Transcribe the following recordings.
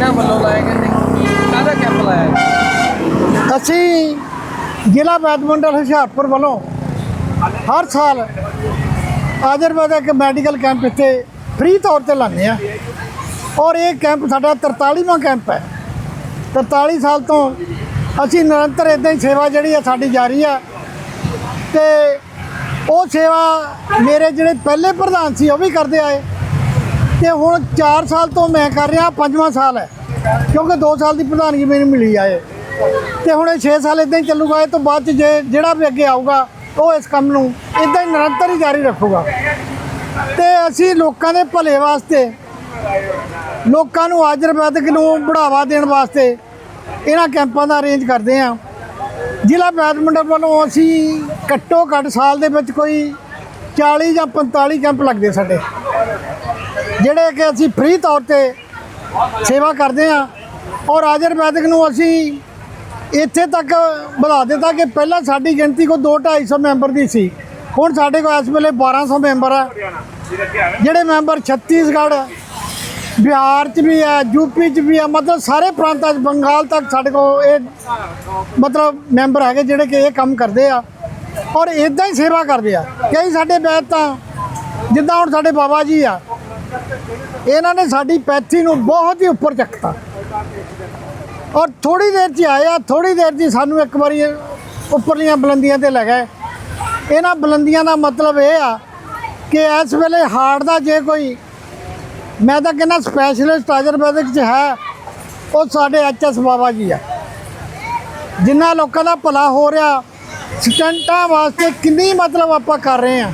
ਇਹਨਾਂ ਵੱਲੋਂ ਲਾਇਆ ਗਿਆ ਤੇ ਕਾਹਦਾ ਕੈਂਪ ਲਾਇਆ ਗਿਆ? ਅਸੀਂ ਜ਼ਿਲ੍ਹਾ ਵੈਦ ਹੁਸ਼ਿਆਰਪੁਰ ਵੱਲੋਂ ਹਰ ਸਾਲ ਆਯੁਰਵੈਦ ਇੱਕ ਮੈਡੀਕਲ ਕੈਂਪ ਇੱਥੇ ਫ੍ਰੀ ਤੌਰ ਤੇ ਲਾਉਂਦੇ ਆ ਔਰ ਇਹ ਕੈਂਪ ਸਾਡਾ 43ਵਾਂ ਕੈਂਪ ਹੈ। 43 ਸਾਲ ਤੋਂ ਅਸੀਂ ਨਿਰੰਤਰ ਇਦਾਂ ਹੀ ਸੇਵਾ ਜਿਹੜੀ ਆ ਸਾਡੀ ਜਾਰੀ ਆ ਤੇ ਉਹ ਸੇਵਾ ਮੇਰੇ ਜਿਹੜੇ ਪਹਿਲੇ ਪ੍ਰਧਾਨ ਸੀ ਉਹ ਵੀ ਕਰਦੇ ਆਏ। ਤੇ ਹੁਣ 4 ਸਾਲ ਤੋਂ ਮੈਂ ਕਰ ਰਿਹਾ, ਪੰਜਵਾਂ ਸਾਲ ਹੈ। ਕਿਉਂਕਿ 2 ਸਾਲ ਦੀ ਪ੍ਰਧਾਨਗੀ ਮੈਨੂੰ ਮਿਲੀ ਆ ਇਹ। ਤੇ ਹੁਣ ਇਹ 6 ਸਾਲ ਇਦਾਂ ਹੀ ਚੱਲੂਗਾ, ਇਹ ਤੋਂ ਬਾਅਦ ਚ ਜੇ ਜਿਹੜਾ ਵੀ ਅੱਗੇ ਆਊਗਾ, ਉਹ ਇਸ ਕੰਮ ਨੂੰ ਇਦਾਂ ਹੀ ਨਿਰੰਤਰ ਹੀ ਜਾਰੀ ਰੱਖੂਗਾ। ਤੇ ਅਸੀਂ ਲੋਕਾਂ ਦੇ ਭਲੇ ਵਾਸਤੇ, ਲੋਕਾਂ ਨੂੰ ਆਯੁਰਵੈਦਿਕ ਨੂੰ ਬੜਾਵਾ ਦੇਣ ਵਾਸਤੇ ਇਹਨਾਂ ਕੈਂਪਾਂ ਦਾ ਅਰੇਂਜ ਕਰਦੇ ਹਾਂ। ਜ਼ਿਲ੍ਹਾ ਵੈਦ ਵੱਲੋਂ ਅਸੀਂ ਘੱਟੋ ਘੱਟ ਸਾਲ ਦੇ ਵਿੱਚ ਕੋਈ 40 ਜਾਂ 45 ਕੈਂਪ ਲੱਗਦੇ ਸਾਡੇ, ਜਿਹੜੇ ਕਿ ਅਸੀਂ ਫ੍ਰੀ ਤੌਰ ਤੇ ਸੇਵਾ ਕਰਦੇ ਹਾਂ। ਔਰ ਆਯੁਰਵੈਦਿਕ ਨੂੰ ਅਸੀਂ ਇੱਥੇ ਤੱਕ ਵਧਾ ਦਿੱਤਾ ਕਿ ਪਹਿਲਾਂ ਸਾਡੀ ਗਿਣਤੀ ਕੋ 2 250 ਮੈਂਬਰ ਦੀ ਸੀ। ਹੁਣ ਸਾਡੇ ਕੋਲ ਇਸ ਵੇਲੇ 1200 ਮੈਂਬਰ ਆ ਜਿਹੜੇ ਮੈਂਬਰ ਛੱਤੀਸਗੜ੍ਹ, ਬਿਹਾਰ ਚ ਵੀ ਹੈ ਯੂਪੀ ਚ ਵੀ ਹੈ, ਮਤਲਬ ਸਾਰੇ ਪ੍ਰਾਂਤਾਂ ਚ, ਬੰਗਾਲ ਤੱਕ ਸਾਡੇ ਕੋਲ ਇਹ ਮਤਲਬ ਮੈਂਬਰ ਹੈਗੇ ਜਿਹੜੇ ਕਿ ਇਹ ਕੰਮ ਕਰਦੇ ਆ। ਔਰ ਇਦਾਂ ਹੀ ਸੇਵਾ ਕਰਦੇ ਆ। ਕਈ ਸਾਡੇ ਬੈਦ ਤਾਂ ਜਿੱਦਾਂ ਹੁਣ ਸਾਡੇ ਬਾਬਾ ਜੀ ਆ ਇਹਨਾਂ ਨੇ ਸਾਡੀ ਪੈਥੀ ਨੂੰ ਬਹੁਤ ਹੀ ਉੱਪਰ ਚੱਕਤਾ। ਔਰ ਥੋੜੀ ਦੇਰ 'ਚ ਹੀ ਆਏ ਆ ਥੋੜੀ ਦੇਰ 'ਚ ਸਾਨੂੰ ਇੱਕ ਵਾਰੀ ਉੱਪਰਲੀਆਂ ਬੁਲੰਦੀਆਂ ਤੇ ਲੈ ਗਏ। ਇਹਨਾਂ ਬੁਲੰਦੀਆਂ ਦਾ ਮਤਲਬ ਇਹ ਆ ਕਿ ਇਸ ਵੇਲੇ ਹਾਰਟ ਦਾ ਜੇ ਕੋਈ, ਮੈਂ ਤਾਂ ਕਹਿੰਦਾ ਸਪੈਸ਼ਲਿਸਟ ਆਯੁਰਵੈਦਿਕ 'ਚ ਹੈ, ਉਹ ਸਾਡੇ ਐਚਐਸ ਬਾਬਾ ਜੀ ਆ। ਜਿਨ੍ਹਾਂ ਲੋਕਾਂ ਦਾ ਭਲਾ ਹੋ ਰਿਹਾ, ਸਟੰਟਾਂ ਵਾਸਤੇ ਕਿੰਨੀ ਮਤਲਬ ਆਪਾਂ ਕਰ ਰਹੇ ਆ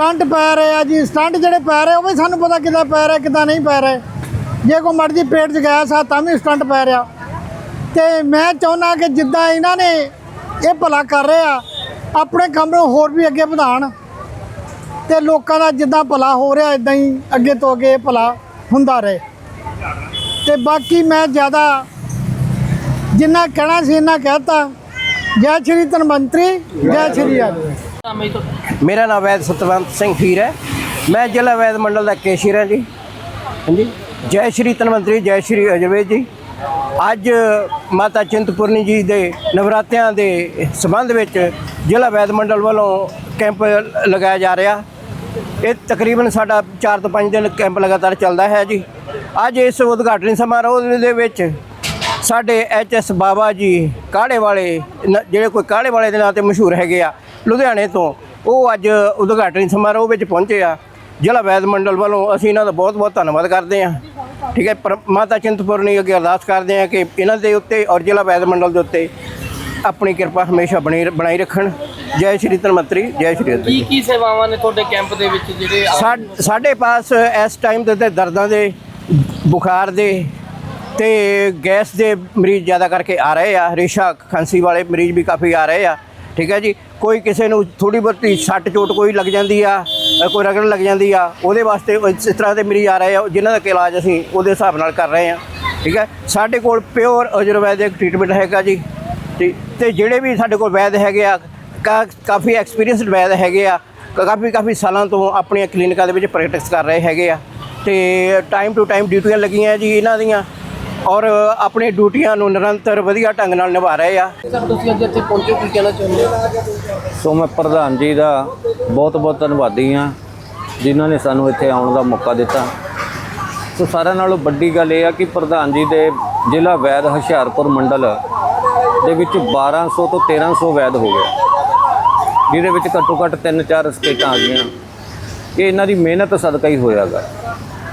ਸਟੰਟ ਪੈ ਰਹੇ ਆ ਜੀ, ਸਟੰਟ ਜਿਹੜੇ ਪੈ ਰਹੇ, ਉਹ ਵੀ ਸਾਨੂੰ ਪਤਾ ਕਿੱਦਾਂ ਪੈ ਰਿਹਾ, ਕਿੱਦਾਂ ਨਹੀਂ ਪੈ ਰਹੇ। ਜੇ ਕੋਈ ਮਰਜ਼ੀ ਪੇਟ 'ਚ ਗੈਸ ਆ, ਤਾਂ ਵੀ ਸਟੰਟ ਪੈ ਰਿਹਾ। ਤੇ ਮੈਂ ਚਾਹੁੰਦਾ ਕਿ ਜਿੱਦਾਂ ਇਹਨਾਂ ਨੇ ਇਹ ਭਲਾ ਕਰ ਰਹੇ ਆ, ਆਪਣੇ ਕੰਮ ਨੂੰ ਹੋਰ ਵੀ ਅੱਗੇ ਵਧਾਉਣ। ਤੇ ਲੋਕਾਂ ਦਾ ਜਿੱਦਾਂ ਭਲਾ ਹੋ ਰਿਹਾ ਇਦਾਂ ਹੀ ਅੱਗੇ ਤੋਂ ਅੱਗੇ ਇਹ ਭਲਾ ਹੁੰਦਾ ਰਹੇ। ਤੇ ਬਾਕੀ ਮੈਂ ਜ਼ਿਆਦਾ ਜਿੰਨਾ ਕਹਿਣਾ ਸੀ, ਇੰਨਾ ਕਹਿਤਾ ਜੈ ਸ਼੍ਰੀ ਧਨ ਜੈ ਸ਼੍ਰੀ ਆਦਿ ਮੇਰਾ ਨਾਮ ਵੈਦ ਸਤਵੰਤ ਸਿੰਘ ਫੀਰ ਹੈ। ਮੈਂ ਜ਼ਿਲ੍ਹਾ ਵੈਦ ਮੰਡਲ ਦਾ ਕੇਸ਼ੀਰ ਹਾਂ ਜੀ। ਹਾਂਜੀ। ਜੈ ਸ਼੍ਰੀ ਧਨਵੰਤਰੀ, ਜੈ ਸ਼੍ਰੀ ਅਜਰਵੇਦ ਜੀ। ਅੱਜ ਮਾਤਾ ਚਿੰਤਪੁਰਨੀ ਜੀ ਦੇ ਨਵਰਾਤਿਆਂ ਦੇ ਸੰਬੰਧ ਵਿੱਚ ਜ਼ਿਲ੍ਹਾ ਵੈਦ ਮੰਡਲ ਵੱਲੋਂ ਕੈਂਪ ਲਗਾਇਆ ਜਾ ਰਿਹਾ। ਇਹ ਤਕਰੀਬਨ ਸਾਡਾ 4 ਤੋਂ 5 ਦਿਨ ਕੈਂਪ ਲਗਾਤਾਰ ਚੱਲਦਾ ਹੈ ਜੀ। ਅੱਜ ਇਸ ਉਦਘਾਟਨੀ ਸਮਾਰੋਹ ਦੇ ਵਿੱਚ ਸਾਡੇ ਐਚਐਸ ਬਾਬਾ ਜੀ ਕਾੜੇ ਵਾਲੇ ਨ- ਜਿਹੜੇ ਕੋਈ ਕਾੜੇ ਵਾਲੇ ਦੇ ਨਾਂ ਤੇ ਮਸ਼ਹੂਰ ਹੈਗੇ ਆ, ਲੁਧਿਆਣੇ ਤੋਂ ਉਹ ਅੱਜ ਉਦਘਾਟਨੀ ਸਮਾਰੋਹ ਵਿੱਚ ਪਹੁੰਚੇ ਆ। ਜ਼ਿਲ੍ਹਾ ਵੈਦ ਮੰਡਲ ਵੱਲੋਂ ਅਸੀਂ ਇਹਨਾਂ ਦਾ ਬਹੁਤ ਬਹੁਤ ਧੰਨਵਾਦ ਕਰਦੇ ਹਾਂ। ਠੀਕ ਹੈ ਮਾਤਾ ਚਿੰਤਪੁਰਨੀ ਅੱਗੇ ਅਰਦਾਸ ਕਰਦੇ ਹਾਂ ਕਿ ਇਹਨਾਂ ਦੇ ਉੱਤੇ ਔਰ ਜ਼ਿਲ੍ਹਾ ਵੈਦ ਮੰਡਲ ਦੇ ਉੱਤੇ ਆਪਣੀ ਕਿਰਪਾ ਹਮੇਸ਼ਾ ਬਣੀ ਬਣਾਈ ਰੱਖਣ। ਜੈ ਸ਼੍ਰੀ ਧਨਵੰਤਰੀ ਜੈ ਸ਼੍ਰੀ ਅਦਬ ਕੀ ਕੀ ਸੇਵਾਵਾਂ ਨੇ ਤੁਹਾਡੇ ਕੈਂਪ ਦੇ ਵਿੱਚ ਜਿਹੜੇ ਸਾਡੇ ਪਾਸ ਇਸ ਟਾਈਮ ਤੇ ਤੇ ਦਰਦਾਂ ਦੇ ਬੁਖਾਰ ਦੇ ਤੇ ਗੈਸ ਦੇ ਮਰੀਜ਼ ਜ਼ਿਆਦਾ ਕਰਕੇ ਆ ਰਹੇ ਆ। ਰੇਸ਼ਾ ਖਾਂਸੀ ਵਾਲੇ ਮਰੀਜ਼ ਵੀ ਕਾਫੀ ਆ ਰਹੇ ਆ। ਠੀਕ ਹੈ ਜੀ। ਕੋਈ ਕਿਸੇ ਨੂੰ ਥੋੜੀ ਬਹੁਤੀ ਸੱਟ ਚੋਟ ਕੋਈ ਲੱਗ ਜਾਂਦੀ ਆ ਕੋਈ ਰਗੜ ਲੱਗ ਜਾਂਦੀ ਆ, ਉਹਦੇ ਵਾਸਤੇ ਇਸ ਤਰ੍ਹਾਂ ਦੇ ਮਰੀਜ਼ ਆ ਰਹੇ ਆ, ਜਿਨ੍ਹਾਂ ਦਾ ਇਲਾਜ ਅਸੀਂ ਉਹਦੇ ਹਿਸਾਬ ਨਾਲ ਕਰ ਰਹੇ ਆ, ਠੀਕ ਹੈ? ਸਾਡੇ ਕੋਲ ਪਿਓਰ ਆਯੁਰਵੈਦਿਕ ਟ੍ਰੀਟਮੈਂਟ ਹੈਗਾ ਜੀ, ਤੇ ਜਿਹੜੇ ਵੀ ਸਾਡੇ ਕੋਲ ਵੈਦ ਹੈਗੇ ਆ, ਕਾ- ਕਾਫੀ ਐਕਸਪੀਰੀਅੰਸਡ ਵੈਦ ਹੈਗੇ ਆ ਕਾਫੀ ਕਾਫੀ ਸਾਲਾਂ ਤੋਂ ਆਪਣੀਆਂ ਕਲੀਨਿਕਾਂ ਦੇ ਵਿੱਚ ਪ੍ਰੈਕਟਿਸ ਕਰ ਰਹੇ ਹੈਗੇ ਆ, ਤੇ ਟਾਈਮ ਟੂ ਟਾਈਮ ਡਿਊਟੀਆਂ ਲੱਗੀਆਂ ਜੀ ਇਹਨਾਂ ਦੀਆਂ ਔਰ ਆਪਣੀ ਡਿਊਟੀਆਂ ਨੂੰ ਨਿਰੰਤਰ ਵਧੀਆ ਢੰਗ ਨਾਲ ਨਿਭਾ ਰਹੇ ਆ। ਸਰ ਤੁਸੀਂ ਅੱਜ ਇੱਥੇ ਪਹੁੰਚੇ ਕੀ ਕਹਿਣਾ ਚਾਹੁੰਦੇ ਹੋ? ਸੋ ਮੈਂ ਪ੍ਰਧਾਨ ਜੀ ਦਾ ਬਹੁਤ ਬਹੁਤ ਧੰਨਵਾਦੀ ਹਾਂ ਜਿਨ੍ਹਾਂ ਨੇ ਸਾਨੂੰ ਇੱਥੇ ਆਉਣ ਦਾ ਮੌਕਾ ਦਿੱਤਾ। ਸੋ ਸਾਰਿਆਂ ਨਾਲੋਂ ਵੱਡੀ ਗੱਲ ਇਹ ਆ ਕਿ ਪ੍ਰਧਾਨ ਜੀ ਦੇ ਜ਼ਿਲ੍ਹਾ ਵੈਦ ਹੁਸ਼ਿਆਰਪੁਰ ਮੰਡਲ ਦੇ ਵਿੱਚ 1200 ਤੋਂ 1300 ਵੈਦ ਹੋ ਗਏ। ਜਿਹਦੇ ਵਿੱਚ ਘੱਟੋ ਘੱਟ 3-4 ਸਟੇਟਾਂ ਆ ਗਈਆਂ। ਇਹ ਇਹਨਾਂ ਦੀ ਮਿਹਨਤ ਸਦਕਾ ਹੀ ਹੋਇਆਗਾ।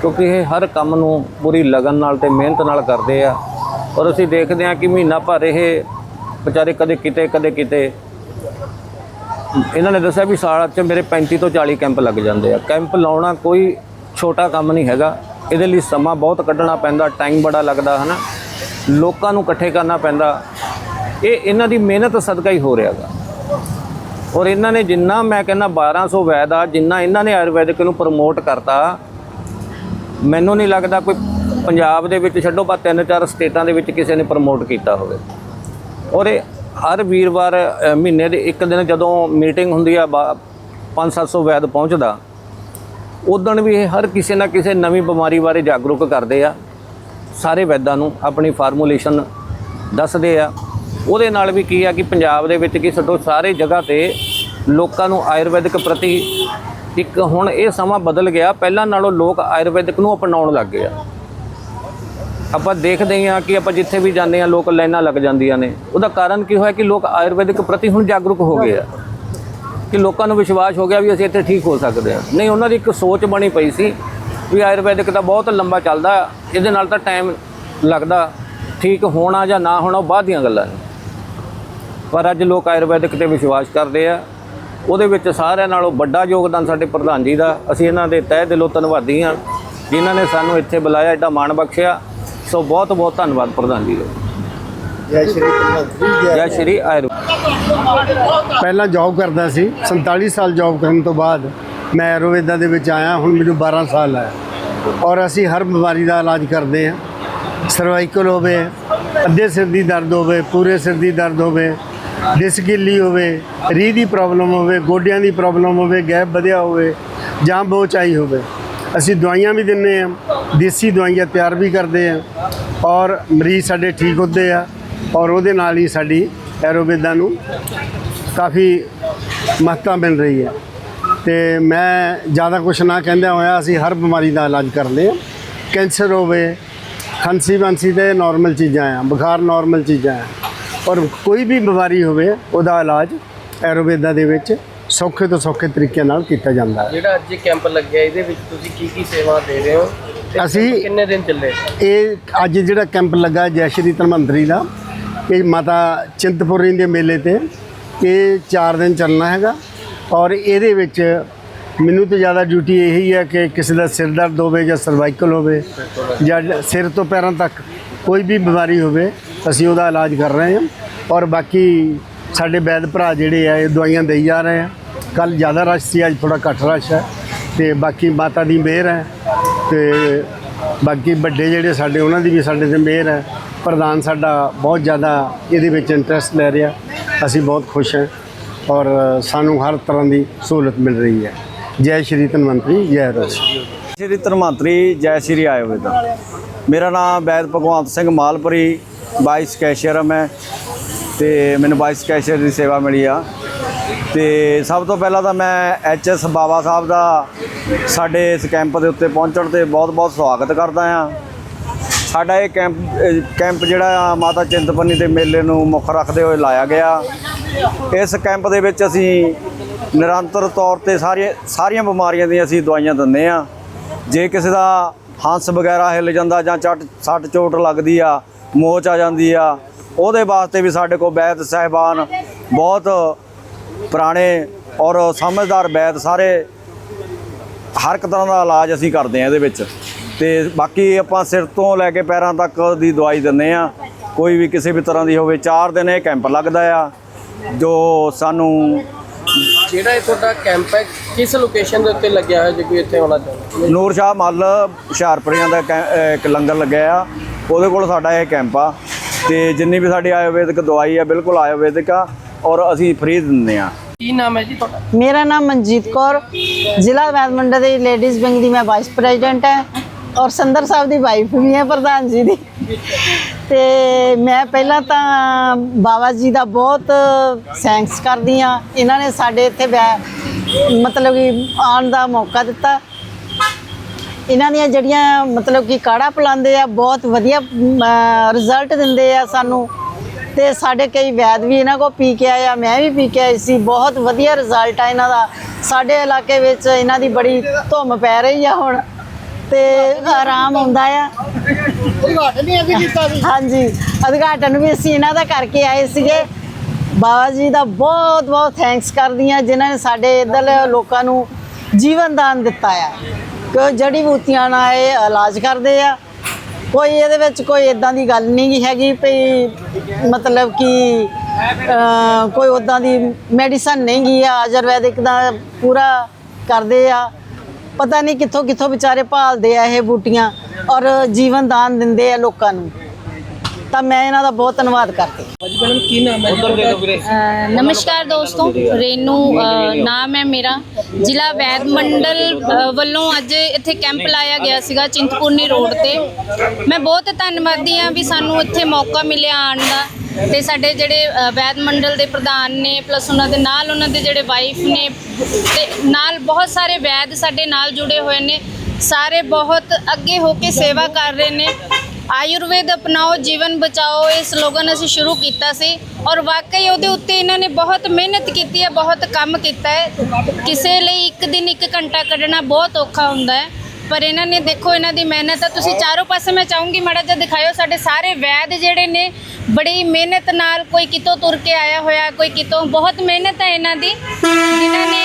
ਕਿਉਂਕਿ ਇਹ ਹਰ ਕੰਮ ਨੂੰ ਪੂਰੀ ਲਗਨ ਨਾਲ ਤੇ ਮਿਹਨਤ ਨਾਲ ਕਰਦੇ ਆ। ਔਰ ਅਸੀਂ ਦੇਖਦੇ ਹਾਂ ਕਿ ਮਹੀਨਾ ਭਰ ਇਹ ਵਿਚਾਰੇ ਕਦੇ ਕਿਤੇ ਕਦੇ ਕਿਤੇ। ਇਹਨਾਂ ਨੇ ਦੱਸਿਆ ਵੀ ਸਾਲ 'ਚ ਮੇਰੇ 35 ਤੋਂ 40 ਕੈਂਪ ਲੱਗ ਜਾਂਦੇ ਆ। ਕੈਂਪ ਲਾਉਣਾ ਕੋਈ ਛੋਟਾ ਕੰਮ ਨਹੀਂ ਹੈਗਾ। ਇਹਦੇ ਲਈ ਸਮਾਂ ਬਹੁਤ ਕੱਢਣਾ ਪੈਂਦਾ ਟਾਈਮ ਬੜਾ ਲੱਗਦਾ, ਹਨਾ। ਲੋਕਾਂ ਨੂੰ ਇਕੱਠੇ ਕਰਨਾ ਪੈਂਦਾ। ਇਹ ਇਹਨਾਂ ਦੀ ਮਿਹਨਤ ਸਦਕਾ ਹੀ ਹੋ ਰਿਹਾਗਾ ਔਰ ਇਹਨਾਂ ਨੇ ਜਿੰਨਾ ਮੈਂ ਕਹਿੰਦਾ 1200 ਵੈਦ ਆ, ਜਿੰਨਾ ਇਹਨਾਂ ਨੇ ਆਯੁਰਵੈਦਿਕ ਨੂੰ ਪ੍ਰਮੋਟ ਕਰਤਾ ਮੈਨੂੰ ਨਹੀਂ ਲੱਗਦਾ ਕੋਈ ਪੰਜਾਬ ਦੇ ਵਿੱਚ ਛੱਡੋ ਬਾ ਤਿੰਨ ਚਾਰ ਸਟੇਟਾਂ ਦੇ ਵਿੱਚ ਕਿਸੇ ਨੇ ਪ੍ਰਮੋਟ ਕੀਤਾ ਹੋਵੇ। ਔਰ ਇਹ ਹਰ ਵੀਰਵਾਰ ਮਹੀਨੇ ਦੇ ਇੱਕ ਦਿਨ ਜਦੋਂ ਮੀਟਿੰਗ ਹੁੰਦੀ ਆ 5-700 ਵੈਦ ਪਹੁੰਚਦਾ ਉਦਣ ਵੀ ਇਹ ਹਰ ਕਿਸੇ ਨਾ ਕਿਸੇ ਨਵੀਂ ਬਿਮਾਰੀ ਬਾਰੇ ਜਾਗਰੂਕ ਕਰਦੇ ਆ। ਸਾਰੇ ਵੈਦਾਂ ਨੂੰ ਆਪਣੀ ਫਾਰਮੂਲੇਸ਼ਨ ਦੱਸਦੇ ਆ। ਉਹਦੇ ਨਾਲ ਵੀ ਕੀ ਆ ਕਿ ਪੰਜਾਬ ਦੇ ਵਿੱਚ ਕੀ ਛੱਡੋ, ਸਾਰੇ ਜਗ੍ਹਾ ਤੇ ਲੋਕਾਂ ਨੂੰ ਆਯੁਰਵੈਦਿਕ ਪ੍ਰਤੀ ਇੱਕ ਹੁਣ ਇਹ ਸਮਾਂ ਬਦਲ ਗਿਆ, ਪਹਿਲਾਂ ਨਾਲੋਂ ਲੋਕ ਆਯੁਰਵੈਦਿਕ ਨੂੰ ਅਪਣਾਉਣ ਲੱਗ ਗਏ ਆ। ਆਪਾਂ ਦੇਖਦੇ ਹਾਂ ਕਿ ਆਪਾਂ ਜਿੱਥੇ ਵੀ ਜਾਂਦੇ ਹਾਂ, ਲੋਕ ਲਾਈਨਾਂ ਲੱਗ ਜਾਂਦੀਆਂ ਨੇ। ਉਹਦਾ ਕਾਰਨ ਕੀ ਹੋਇਆ ਕਿ ਲੋਕ ਆਯੁਰਵੈਦਿਕ ਪ੍ਰਤੀ ਹੁਣ ਜਾਗਰੂਕ ਹੋ ਗਏ ਆ। ਕਿ ਲੋਕਾਂ ਨੂੰ ਵਿਸ਼ਵਾਸ ਹੋ ਗਿਆ ਵੀ ਅਸੀਂ ਇੱਥੇ ਠੀਕ ਹੋ ਸਕਦੇ ਹਾਂ। ਨਹੀਂ, ਉਹਨਾਂ ਦੀ ਇੱਕ ਸੋਚ ਬਣੀ ਪਈ ਸੀ ਵੀ ਆਯੁਰਵੈਦਿਕ ਤਾਂ ਬਹੁਤ ਲੰਬਾ ਚੱਲਦਾ, ਇਹਦੇ ਨਾਲ ਤਾਂ ਟਾਈਮ ਲੱਗਦਾ, ਠੀਕ ਹੋਣਾ ਜਾਂ ਨਾ ਹੋਣਾ ਬਾਅਦ ਦੀਆਂ ਗੱਲਾਂ ਨੇ। ਪਰ ਅੱਜ ਲੋਕ ਆਯੁਰਵੈਦਿਕ ਤੇ ਵਿਸ਼ਵਾਸ ਕਰਦੇ ਆ। ਉਹਦੇ ਵਿੱਚ ਸਾਰਿਆਂ ਨਾਲੋਂ ਵੱਡਾ ਯੋਗਦਾਨ ਸਾਡੇ ਪ੍ਰਧਾਨ ਜੀ ਦਾ। ਅਸੀਂ ਇਹਨਾਂ ਦੇ ਤਹਿ ਦਿਲੋਂ ਧੰਨਵਾਦੀ ਹਾਂ ਜਿਨ੍ਹਾਂ ਨੇ ਸਾਨੂੰ ਇੱਥੇ ਬੁਲਾਇਆ ਐਡਾ ਮਾਣ ਬਖਸ਼ਿਆ। ਸੋ ਬਹੁਤ ਬਹੁਤ ਧੰਨਵਾਦ ਪ੍ਰਧਾਨ ਜੀ ਦਾ। ਜੈ ਸ਼੍ਰੀ ਜੈ ਸ਼੍ਰੀ ਆਯੁਰਵੇਦ। ਪਹਿਲਾਂ ਜੌਬ ਕਰਦਾ ਸੀ 47 ਸਾਲ ਜੌਬ ਕਰਨ ਤੋਂ ਬਾਅਦ ਮੈਂ ਆਯੁਰਵੇਦਾ ਦੇ ਵਿੱਚ ਆਇਆ ਹੁਣ ਮੈਨੂੰ 12 ਸਾਲ ਹੈ ਔਰ ਅਸੀਂ ਹਰ ਬਿਮਾਰੀ ਦਾ ਇਲਾਜ ਕਰਦੇ ਹਾਂ। ਸਰਵਾਈਕਲ ਹੋਵੇ ਅੱਧੇ ਸਿਰ ਦੀ ਦਰਦ ਹੋਵੇ ਪੂਰੇ ਸਿਰ ਦੀ ਦਰਦ ਹੋਵੇ ਡਿਸਕਿਲੀ ਹੋਵੇ, ਰੀਹ ਦੀ ਪ੍ਰੋਬਲਮ ਹੋਵੇ, ਗੋਡਿਆਂ ਦੀ ਪ੍ਰੋਬਲਮ ਹੋਵੇ, ਗੈਪ ਵਧਿਆ ਹੋਵੇ ਜਾਂ ਬੋਚਾਈ ਹੋਵੇ, ਅਸੀਂ ਦਵਾਈਆਂ ਵੀ ਦਿੰਨੇ ਆ ਦੇਸੀ ਦਵਾਈਆਂ ਤਿਆਰ ਵੀ ਕਰਦੇ ਆ ਔਰ ਮਰੀਜ਼ ਸਾਡੇ ਠੀਕ ਹੁੰਦੇ ਆ ਔਰ ਉਹਦੇ ਨਾਲ ਹੀ ਸਾਡੀ ਐਰੋਵੇਦਾਂ ਨੂੰ ਕਾਫੀ ਮਹੱਤਤਾ ਮਿਲ ਰਹੀ ਹੈ। ਤੇ ਮੈਂ ਜ਼ਿਆਦਾ ਕੁਝ ਨਾ ਕਹਿੰਦਾ ਹੋਇਆ ਅਸੀਂ ਹਰ ਬਿਮਾਰੀ ਦਾ ਇਲਾਜ ਕਰਦੇ ਹਾਂ। ਕੈਂਸਰ ਹੋਵੇ ਖਾਂਸੀ ਬਾਂਸੀ ਤੇ ਨਾਰਮਲ ਚੀਜ਼ਾਂ ਆ, ਬੁਖਾਰ ਨਾਰਮਲ ਚੀਜ਼ਾਂ ਆ। ਔਰ ਕੋਈ ਵੀ ਬਿਮਾਰੀ ਹੋਵੇ ਉਹਦਾ ਇਲਾਜ ਐਰੋਵੇਦਾ ਦੇ ਵਿੱਚ ਸੌਖੇ ਤੋਂ ਸੌਖੇ ਤਰੀਕੇ ਨਾਲ ਕੀਤਾ ਜਾਂਦਾ ਹੈ। ਜਿਹੜਾ ਅੱਜ ਕੈਂਪ ਲੱਗਿਆ ਇਹਦੇ ਵਿੱਚ ਤੁਸੀਂ ਕੀ ਕੀ ਸੇਵਾ ਦੇ ਰਹੇ ਹੋ? ਤੇ ਅਸੀਂ- ਕਿੰਨੇ ਦਿਨ ਚੱਲੇ? ਇਹ ਅੱਜ ਜਿਹੜਾ ਕੈਂਪ ਲੱਗਾ ਜੈ ਸ਼੍ਰੀ ਧਨਵੰਤਰੀ ਦਾ ਇਹ ਮਾਤਾ ਚਿੰਤਪੁਰਨੀ ਦੇ ਮੇਲੇ ਤੇ ਇਹ 4 ਦਿਨ ਚੱਲਣਾ ਹੈਗਾ। ਔਰ ਇਹਦੇ ਵਿੱਚ ਮੈਨੂੰ ਤਾਂ ਜ਼ਿਆਦਾ ਡਿਊਟੀ ਇਹੀ ਹੈ ਕਿ ਕਿਸੇ ਦਾ ਸਿਰ ਦਰਦ ਹੋਵੇ ਜਾਂ ਸਰਵਾਈਕਲ ਹੋਵੇ ਜਾਂ ਸਿਰ ਤੋਂ ਪੈਰਾਂ ਤੱਕ ਕੋਈ ਵੀ ਬਿਮਾਰੀ ਹੋਵੇ, ਅਸੀਂ ਉਹਦਾ ਇਲਾਜ ਕਰ ਰਹੇ ਹਾਂ ਔਰ ਬਾਕੀ ਸਾਡੇ ਵੈਦ ਭਰਾ ਜਿਹੜੇ ਆ, ਇਹ ਦਵਾਈਆਂ ਦੇਈ ਜਾ ਰਹੇ ਆ। ਕੱਲ ਜ਼ਿਆਦਾ ਰਸ਼ ਸੀ, ਅੱਜ ਥੋੜਾ ਘੱਟ ਰਸ਼ ਹੈ ਤੇ ਬਾਕੀ ਮਾਤਾ ਦੀ ਮਿਹਰ ਹੈ ਤੇ ਬਾਕੀ ਵੱਡੇ ਜਿਹੜੇ ਸਾਡੇ, ਉਹਨਾਂ ਦੀ ਵੀ ਸਾਡੇ ਤੇ ਮਿਹਰ ਹੈ। ਪ੍ਰਧਾਨ ਸਾਡਾ ਬਹੁਤ ਜ਼ਿਆਦਾ ਇਹਦੇ ਵਿੱਚ ਇੰਟਰਸਟ ਲੈ ਰਿਹਾ। ਅਸੀਂ ਬਹੁਤ ਖੁਸ਼ ਹਾਂ ਔਰ ਸਾਨੂੰ ਹਰ ਤਰ੍ਹਾਂ ਦੀ ਸਹੂਲਤ ਮਿਲ ਰਹੀ ਹੈ। ਜੈ ਸ਼੍ਰੀ ਧਨਵੰਤਰੀ, ਜੈ ਰਸ। ਸ਼੍ਰੀ ਧਨਵੰਤਰੀ, ਜੈ ਸ਼੍ਰੀ ਆਯੁਰਵੇਦ। ਮੇਰਾ ਨਾਮ ਵੈਦ ਭਗਵੰਤ ਸਿੰਘ ਮਾਲਪੁਰੀ ਵਾਈਸ ਕੈਸ਼ੀਅਰ ਹਾਂ ਮੈਂ, ਤੇ ਮੈਨੂੰ ਵਾਈਸ ਕੈਸ਼ੀਅਰ ਦੀ ਸੇਵਾ ਮਿਲੀ ਆ। ਤੇ ਸਭ ਤੋਂ ਪਹਿਲਾਂ ਤਾਂ ਮੈਂ ਐਚਐਸ ਬਾਬਾ ਸਾਹਿਬ ਦਾ ਸਾਡੇ ਇਸ ਕੈਂਪ ਦੇ ਉੱਤੇ ਪਹੁੰਚਣ ਤੇ ਬਹੁਤ-ਬਹੁਤ ਸਵਾਗਤ ਕਰਦਾ ਆ। ਸਾਡਾ ਇਹ ਕੈਂਪ ਕੈਂਪ ਜਿਹੜਾ ਆ, ਮਾਤਾ ਚਿੰਤਪੁਰਨੀ ਦੇ ਮੇਲੇ ਨੂੰ ਮੁੱਖ ਰੱਖਦੇ ਹੋਏ ਲਾਇਆ ਗਿਆ। ਇਸ ਕੈਂਪ ਦੇ ਵਿੱਚ ਅਸੀਂ ਨਿਰੰਤਰ ਤੌਰ ਤੇ ਸਾਰੇ ਸਾਰੀਆਂ ਬਿਮਾਰੀਆਂ ਦੀਆਂ ਅਸੀਂ ਦਵਾਈਆਂ ਦਿੰਦੇ ਆ। ਜੇ ਕਿਸੇ ਦਾ ਹੰਸ ਵਗੈਰਾ ਹਿੱਲ ਜਾਂਦਾ ਜਾਂ ਚੱਟ ਸੱਟ ਚੋਟ ਲੱਗਦੀ ਆ, ਮੋਚ ਆ ਜਾਂਦੀ ਆ, ਉਹਦੇ ਵਾਸਤੇ ਵੀ ਸਾਡੇ ਕੋਲ ਵੈਦ ਸਹਿਬਾਨ ਬਹੁਤ ਪੁਰਾਣੇ ਔਰ ਸਮਝਦਾਰ ਵੈਦ ਸਾਰੇ ਹਰ ਇੱਕ ਤਰ੍ਹਾਂ ਦਾ ਇਲਾਜ ਅਸੀਂ ਕਰਦੇ ਹਾਂ ਇਹਦੇ ਵਿੱਚ। ਤੇ ਬਾਕੀ ਆਪਾਂ ਸਿਰ ਤੋਂ ਲੈ ਕੇ ਪੈਰਾਂ ਤੱਕ ਦੀ ਦਵਾਈ ਦਿੰਦੇ ਆ ਕੋਈ ਵੀ ਕਿਸੇ ਵੀ ਤਰ੍ਹਾਂ ਦੀ ਹੋਵੇ 4 ਦਿਨ ਇਹ ਕੈਂਪ ਲੱਗਦਾ ਆ, ਜੋ ਸਾਨੂੰ ਜਿਹੜਾ ਇਹ ਤੁਹਾਡਾ ਕੈਂਪ ਹੈ, ਕਿਸ ਲੋਕੇਸ਼ਨ ਦੇ ਉੱਤੇ ਲੱਗਿਆ ਹੋਇਆ ਜੇ ਕੋਈ ਇੱਥੇ ਆਉਣਾ ਚਾਹੁੰਦਾ? ਨੂਰ ਸ਼ਾਹ ਮੱਲ ਹੁਸ਼ਿਆਰਪੁਰੀਆਂ ਦਾ ਕੈ- ਇੱਕ ਲੰਗਰ ਲੱਗਿਆ ਆ। ਉਹਦੇ ਕੋਲ ਸਾਡਾ ਇਹ ਕੈਂਪ ਆ। ਤੇ ਜਿੰਨੀ ਵੀ ਸਾਡੀ ਆਯੁਰਵੈਦਿਕ ਦਵਾਈ ਆ ਬਿਲਕੁਲ ਆਯੁਰਵੈਦਿਕ ਆ ਔਰ ਅਸੀਂ ਫ੍ਰੀ ਦਿੰਦੇ ਆ। ਕੀ ਨਾਮ ਹੈ ਜੀ ਤੁਹਾਡਾ? ਮੇਰਾ ਨਾਮ ਮਨਜੀਤ ਕੌਰ। ਜ਼ਿਲ੍ਹਾ ਵੈਦ ਮੰਡਲ ਦੇ ਲੇਡੀਜ਼ ਵਿੰਗ ਦੀ ਮੈਂ ਵਾਈਸ ਪ੍ਰੈਜ਼ੀਡੈਂਟ ਹਾਂ ਔਰ ਸੰਦਰ ਸਾਹਿਬ ਦੀ ਵਾਈਫ ਵੀ ਹਾਂ ਪ੍ਰਧਾਨ ਜੀ ਦੀ। ਤੇ ਮੈਂ ਪਹਿਲਾਂ ਤਾਂ ਬਾਬਾ ਜੀ ਦਾ ਬਹੁਤ ਥੈਂਕਸ ਕਰਦੀ ਹਾਂ। ਇਹਨਾਂ ਨੇ ਸਾਡੇ ਇੱਥੇ ਵੈ- ਮਤਲਬ ਕਿ ਆਉਣ ਦਾ ਮੌਕਾ ਦਿੱਤਾ। ਇਹਨਾਂ ਦੀਆਂ ਜਿਹੜੀਆਂ ਮਤਲਬ ਕਿ ਕਾੜਾ ਪਿਲਾਉਂਦੇ ਆ ਬਹੁਤ ਵਧੀਆ ਰਿਜ਼ਲਟ ਦਿੰਦੇ ਆ ਸਾਨੂੰ। ਤੇ ਸਾਡੇ ਕਈ ਵੈਦ ਵੀ ਇਹਨਾਂ ਕੋ ਪੀ ਕੇ ਆਇਆ ਮੈਂ ਵੀ ਪੀ ਕੇ ਆਈ ਸੀ। ਬਹੁਤ ਵਧੀਆ ਰਿਜ਼ਲਟ ਆ ਇਹਨਾਂ ਦਾ। ਸਾਡੇ ਇਲਾਕੇ ਵਿੱਚ ਇਹਨਾਂ ਦੀ ਬੜੀ ਧੁੰਮ ਪੈ ਰਹੀ ਆ ਹੁਣ। ਤੇ ਆਰਾਮ ਆਉਂਦਾ ਆ। ਉਦਘਾਟਨ ਅਸੀਂ ਕੀਤਾ ਸੀ। ਹਾਂਜੀ ਉਦਘਾਟਨ ਵੀ ਅਸੀਂ ਇਹਨਾਂ ਦਾ ਕਰਕੇ ਆਏ ਸੀਗੇ। ਬਾਬਾ ਜੀ ਦਾ ਬਹੁਤ ਬਹੁਤ ਥੈਂਕਸ ਕਰਦੀ ਹਾਂ ਜਿਨ੍ਹਾਂ ਨੇ ਸਾਡੇ ਇੱਧਰ ਲੋਕਾਂ ਨੂੰ ਜੀਵਨ ਦਾਨ ਦਿੱਤਾ ਆ। ਕਿ ਜੜੀ ਬੂਟੀਆਂ ਨਾਲ ਇਹ ਇਲਾਜ ਕਰਦੇ ਆ। ਕੋਈ ਇਹਦੇ ਵਿੱਚ ਕੋਈ ਇਦਾਂ ਦੀ ਗੱਲ ਨਹੀਂ ਹੈਗੀ ਵੀ ਮਤਲਬ ਕਿ ਕੋਈ ਉਦਾਂ ਦੀ ਮੈਡੀਸਨ ਨਹੀਂ ਗੀ ਆ ਆਯੁਰਵੈਦਿਕ ਦਾ ਪੂਰਾ ਕਰਦੇ ਆ। ਪਤਾ ਨਹੀਂ ਕਿੱਥੋਂ ਕਿੱਥੋਂ ਵਿਚਾਰੇ ਭਾਲਦੇ ਆ ਇਹ ਬੂਟੀਆਂ ਔਰ ਜੀਵਨ ਦਾਨ ਦਿੰਦੇ ਆ ਲੋਕਾਂ ਨੂੰ। ਤਾਂ ਮੈਂ ਇਹਨਾਂ ਦਾ ਬਹੁਤ ਧੰਨਵਾਦ ਕਰਦੀ ਹਾਂ। ਹਾਂਜੀ ਮੈਡਮ ਕੀ ਨਾਮ ਹੈ ਜੀ ਤੁਹਾਡਾ? ਅ, ਨਮਸਕਾਰ ਦੋਸਤੋ ਰੇਨੂ ਅ, ਨਾਮ ਹੈ ਮੇਰਾ। ਜ਼ਿਲ੍ਹਾ ਵੈਦ ਮੰਡਲ ਅ, ਵੱਲੋਂ ਅੱਜ ਇੱਥੇ ਕੈਂਪ ਲਾਇਆ ਗਿਆ ਸੀਗਾ ਚਿੰਤਪੁਰਨੀ ਰੋਡ ਤੇ। ਮੈਂ ਬਹੁਤ ਧੰਨਵਾਦੀ ਹਾਂ ਵੀ ਸਾਨੂੰ ਇੱਥੇ ਮੌਕਾ ਮਿਲਿਆ ਆਉਣ ਦਾ ਤੇ ਸਾਡੇ ਜਿਹੜੇ ਅ, ਵੈਦ ਮੰਡਲ ਦੇ ਪ੍ਰਧਾਨ ਨੇ ਪਲੱਸ ਉਹਨਾਂ ਦੇ ਨਾਲ ਉਹਨਾਂ ਦੇ ਜਿਹੜੇ ਵਾਈਫ ਨੇ ਤੇ ਨਾਲ ਬਹੁਤ ਸਾਰੇ ਵੈਦ ਸਾਡੇ ਨਾਲ ਜੁੜੇ ਹੋਏ ਨੇ। ਸਾਰੇ ਬਹੁਤ ਅੱਗੇ ਹੋ ਕੇ ਸੇਵਾ ਕਰ ਰਹੇ ਨੇ। ਆਯੁਰਵੇਦ ਅਪਣਾਓ, ਜੀਵਨ ਬਚਾਓ, ਇਹ ਸਲੋਗਨ ਅਸੀਂ ਸ਼ੁਰੂ ਕੀਤਾ ਸੀ ਔਰ ਵਾਕਈ ਉਹਦੇ ਉੱਤੇ ਇਹਨਾਂ ਨੇ ਬਹੁਤ ਮਿਹਨਤ ਕੀਤੀ ਹੈ, ਬਹੁਤ ਕੰਮ ਕੀਤਾ ਹੈ। ਕਿਸੇ ਲਈ ਇੱਕ ਦਿਨ ਇੱਕ ਘੰਟਾ ਕੱਢਣਾ ਬਹੁਤ ਔਖਾ ਹੁੰਦਾ ਹੈ, ਪਰ ਇਹਨਾਂ ਨੇ ਦੇਖੋ ਇਹਨਾਂ ਦੀ ਮਿਹਨਤ ਆ। ਤੁਸੀਂ ਚਾਰੋਂ ਪਾਸੇ ਮੈਂ ਚਾਹੂੰਗੀ ਮਾੜਾ ਜਿਹਾ ਦਿਖਾਇਓ, ਸਾਡੇ ਸਾਰੇ ਵੈਦ ਜਿਹੜੇ ਨੇ, ਬੜੀ ਮਿਹਨਤ ਨਾਲ ਕੋਈ ਕਿਤੋਂ ਤੁਰ ਕੇ ਆਇਆ ਹੋਇਆ, ਕੋਈ ਕਿਤੋਂ ਬਹੁਤ ਮਿਹਨਤ ਹੈ ਇਹਨਾਂ ਦੀ, ਜਿਨ੍ਹਾਂ ਨੇ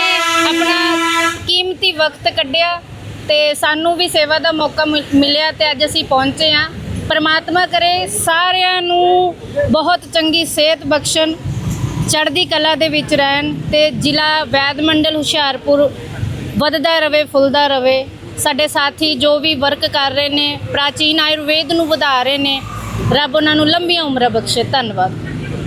ਆਪਣਾ ਕੀਮਤੀ ਵਕਤ ਕੱਢਿਆ ਤੇ ਸਾਨੂੰ ਵੀ ਸੇਵਾ ਦਾ ਮੌਕਾ ਮਿਲਿਆ ਤੇ ਅੱਜ ਅਸੀਂ ਪਹੁੰਚੇ ਹਾਂ। ਪਰਮਾਤਮਾ ਕਰੇ, ਸਾਰਿਆਂ ਨੂੰ ਬਹੁਤ ਚੰਗੀ ਸਿਹਤ ਬਖਸ਼ਣ, ਚੜ੍ਹਦੀ ਕਲਾ ਦੇ ਵਿੱਚ ਰਹਿਣ ਤੇ ਜ਼ਿਲ੍ਹਾ ਵੈਦ ਮੰਡਲ ਹੁਸ਼ਿਆਰਪੁਰ ਵੱਧਦਾ ਰਵੇ, ਫੁੱਲਦਾ ਰਵੇ। ਸਾਡੇ ਸਾਥੀ ਜੋ ਵੀ ਵਰਕ ਕਰ ਰਹੇ ਨੇ, ਪ੍ਰਾਚੀਨ ਆਯੁਰਵੇਦ ਨੂੰ ਵਧਾ ਰਹੇ ਨੇ, ਰੱਬ ਉਹਨਾਂ ਨੂੰ ਲੰਬੀਆਂ ਉਮਰਾਂ ਬਖਸ਼ੇ। ਧੰਨਵਾਦ।